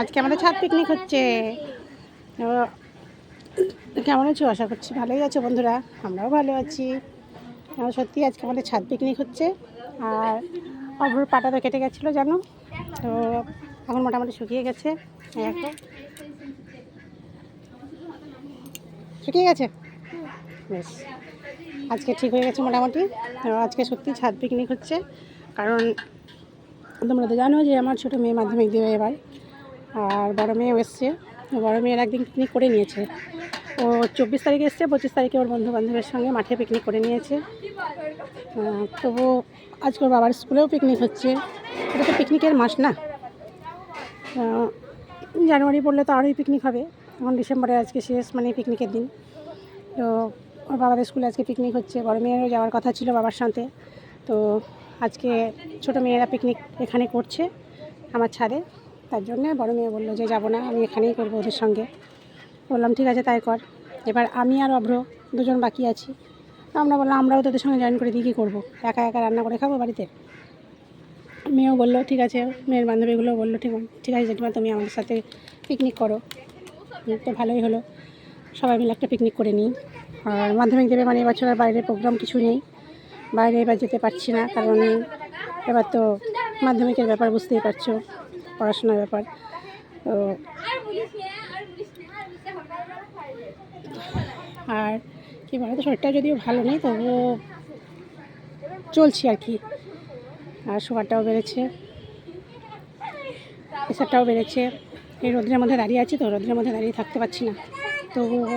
আজকে আমাদের ছাদ পিকনিক হচ্ছে। কেমন আছো? আশা করছি ভালোই আছো বন্ধুরা। আমরাও ভালো আছি। সত্যি আজকে আমাদের ছাদ পিকনিক হচ্ছে। আর অভ্রর পাটা তো কেটে গেছিল, জানো? তো এখন মোটামুটি শুকিয়ে গেছে। শুকিয়ে গেছে? বেশ। আজকে ঠিক হয়ে গেছে মোটামুটি। আজকে সত্যি ছাদ পিকনিক হচ্ছে। কারণ তোমরা তো জানো যে আমার ছোটো মেয়ে মাধ্যমিক দেবে এবার। আর বড় মেয়েও এসছে। বড় মেয়ের একদিন পিকনিক করে নিয়েছে। ও চব্বিশ তারিখে এসছে, পঁচিশ তারিখে ওর বন্ধু বান্ধবের সঙ্গে মাঠে পিকনিক করে নিয়েছে। তবু আজকে ওর বাবার স্কুলেও পিকনিক হচ্ছে। এটা তো পিকনিকের মাস না। জানুয়ারি পড়লে তো আরোই পিকনিক হবে। এখন ডিসেম্বরে আজকে শেষ মানে পিকনিকের দিন। তো ওর বাবাদের স্কুলে আজকে পিকনিক হচ্ছে। বড় মেয়েরও যাওয়ার কথা ছিল বাবার সাথে। তো আজকে ছোটো মেয়েরা পিকনিক এখানে করছে আমার ছাদে। তার জন্যে বড় মেয়ে বলল যে, যাব না, আমি এখানেই করব ওদের সঙ্গে। বললাম, ঠিক আছে, তাই কর। এবার আমি আর অভ্র দুজন বাকি আছি। আমরা বললাম, আমরাও তোদের সঙ্গে জয়েন করে দিই কী করব। একা একা রান্না করে খাব বাড়িতে? মেয়েও বলল, ঠিক আছে। মেয়ের বান্ধবীগুলো বলল, ঠিক ঠিক আছে, জেঠিমা, তুমি আমাদের সাথে পিকনিক করো। তো ভালোই হলো। সবাই মিলে একটা পিকনিক করে নিই। আর মাধ্যমিক দেবে মানে এবছর আর বাইরের প্রোগ্রাম কিছু নেই। বাইরে এবার যেতে পারছি না কারণ এবার তো মাধ্যমিকের ব্যাপার বুঝতেই পারছ পড়াশোনার ব্যাপার। তো আর কি বলতো শরীরটা যদিও ভালো নেই তবুও চলছি আর কি। আর সুগারটাও বেড়েছে প্রেশারটাও বেড়েছে। এই রোদ্রের মধ্যে দাঁড়িয়ে আছি তো রোদ্রের মধ্যে দাঁড়িয়ে থাকতে পারছি না তো উম,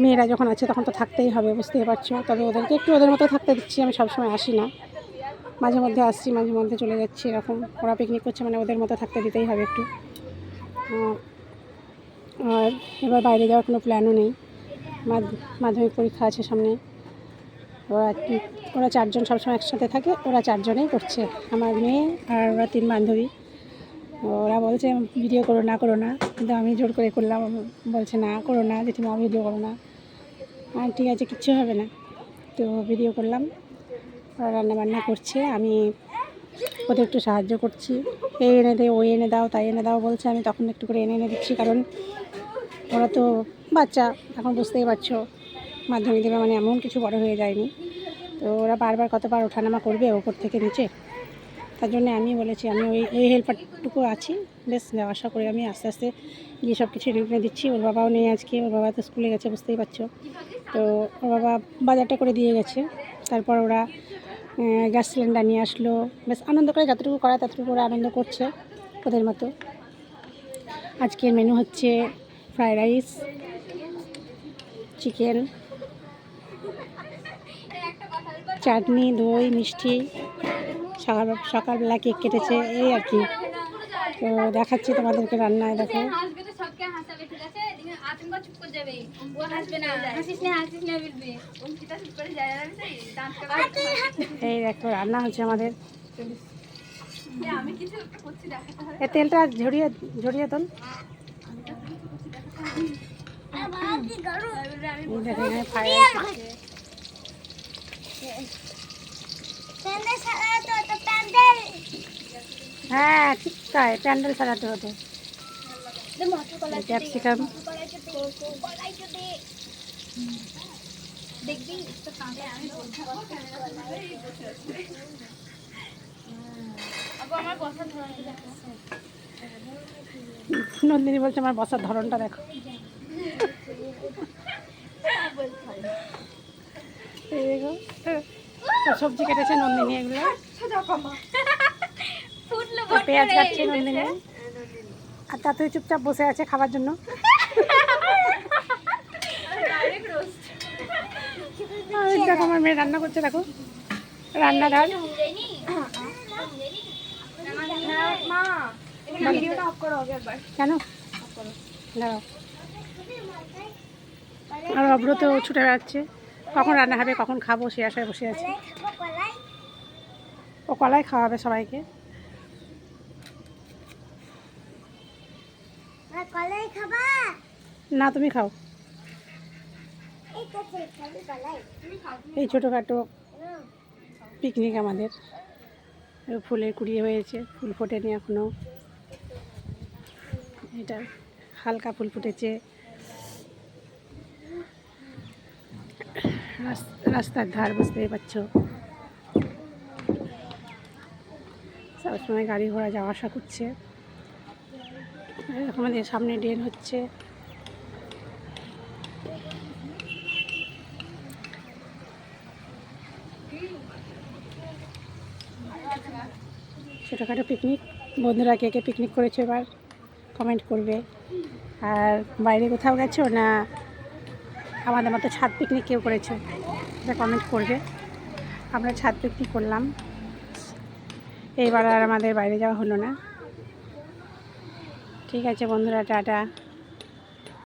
মেয়েরা যখন আছে তখন তো থাকতেই হবে, বুঝতেই পারছ। তবে ওদেরকে একটু ওদের মতো থাকতে দিচ্ছি, আমি সবসময় আসি না। মাঝে মধ্যে আসছি, মাঝে মধ্যে চলে যাচ্ছি, এরকম। ওরা পিকনিক করছে মানে ওদের মতো থাকতে দিতেই হবে একটু। আর এবার বাইরে যাওয়ার কোনো প্ল্যানও নেই। মাধ্য- মাধ্যমিক পরীক্ষা আছে সামনে। ওরা ওরা চারজন সবসময় একসাথে থাকে, ওরা চারজনেই করছে। আমার মেয়ে আর ওরা তিন বান্ধবী। ওরা বলছে, ভিডিও করো না করো না। কিন্তু আমি জোর করে করলাম বলছে, না, করো না, জেঠিমা, ভিডিও করো না। আর ঠিক আছে, কিচ্ছু হবে না। তো ভিডিও করলাম, ওরা রান্না বান্না করছে, আমি ওদের একটু সাহায্য করছি। এই এনে দে, ওই এনে দাও, তাই এনে দাও, বলছে, আমি তখন একটু করে এনে এনে দিচ্ছি, কারণ ওরা তো বাচ্চা, এখন বুঝতেই পারছ, মাধ্যমিক দেবে মানে এমন কিছু বড় হয়ে যায়নি। তো ওরা বারবার কতবার ওঠানামা করবে, ওপর থেকে নিচে। তার জন্য আমি বলেছি, আমি ওই, এই হেল্পারটুকু আছি। বেশ আসা করে আমি আস্তে আস্তে গিয়ে সব কিছু এনে দিচ্ছি। ওর বাবাও নেই আজকে, ওর বাবা তো স্কুলে গেছে, বুঝতেই পারছ। তো ওর বাবা বাজারটা করে দিয়ে গেছে। তারপর ওরা গ্যাস সিলিন্ডার নিয়ে আসলো। বেশ, আনন্দ করে, যতটুকু করা ততটুকু ওরা আনন্দ করছে ওদের মতো। আজকের মেনু হচ্ছে ফ্রায়েড রাইস চিকেন চাটনি, দই, মিষ্টি। সকাল সকালবেলা কেক কেটেছে, এই আর কি। তো দেখাচ্ছি তোমাদেরকে রান্নায়, দেখো। এই দেখো, রান্না হচ্ছে আমাদের। এই তেলটা ঝরিয়ে ঝরিয়ে তোল। দেখো, এখানে ফ্রাইড রাইস হচ্ছে প্যান্ডেল ছাড়া তো তো প্যান্ডেল হ্যাঁ ঠিক তাই প্যান্ডেল সাজাতে হতো। ক্যাপসিকাম। দেখবি নন্দিনী বলছে আমার বসার ধরনটা দেখো। দেখো। তো সবজি কেটেছে নন্দিনী এগুলো। পেঁয়াজ কাটছে নন্দিনী। আর তাতে চুপচাপ বসে আছে খাবার জন্য। দেখো আমার মেয়ে রান্না করছে দেখো। রান্নাঘর আগে একবার কেন? দাঁড়াও। আর অব্র তো ছুটে বেড়াচ্ছে। কখন রান্না হবে কখন খাব সে আশায় বসে আছে। ও কলাই খাওয়াবে সবাইকে। না তুমি খাও। এই ছোটোখাটো পিকনিক আমাদের। ফুলের কুড়িয়ে হয়েছে ফুল ফোটেনি এখনও এটা হালকা ফুল ফুটেছে। রাস্তার ধার, বুঝতেই পারছ। সবসময় গাড়ি ঘোড়া যাওয়া আসা করছে। আমাদের সামনে ড্রেন হচ্ছে। ছোটোখাটো পিকনিক বন্ধুরা কে কে পিকনিক করেছে এবার? কমেন্ট করবে। আর বাইরে কোথাও গেছো না আমাদের মতো ছাদ পিকনিক কেউ করেছে? এটা কমেন্ট করবে। আমরা ছাদ পিকনিক করলাম। এইবার আর আমাদের বাইরে যাওয়া হলো না। ঠিক আছে বন্ধুরা, টাটা।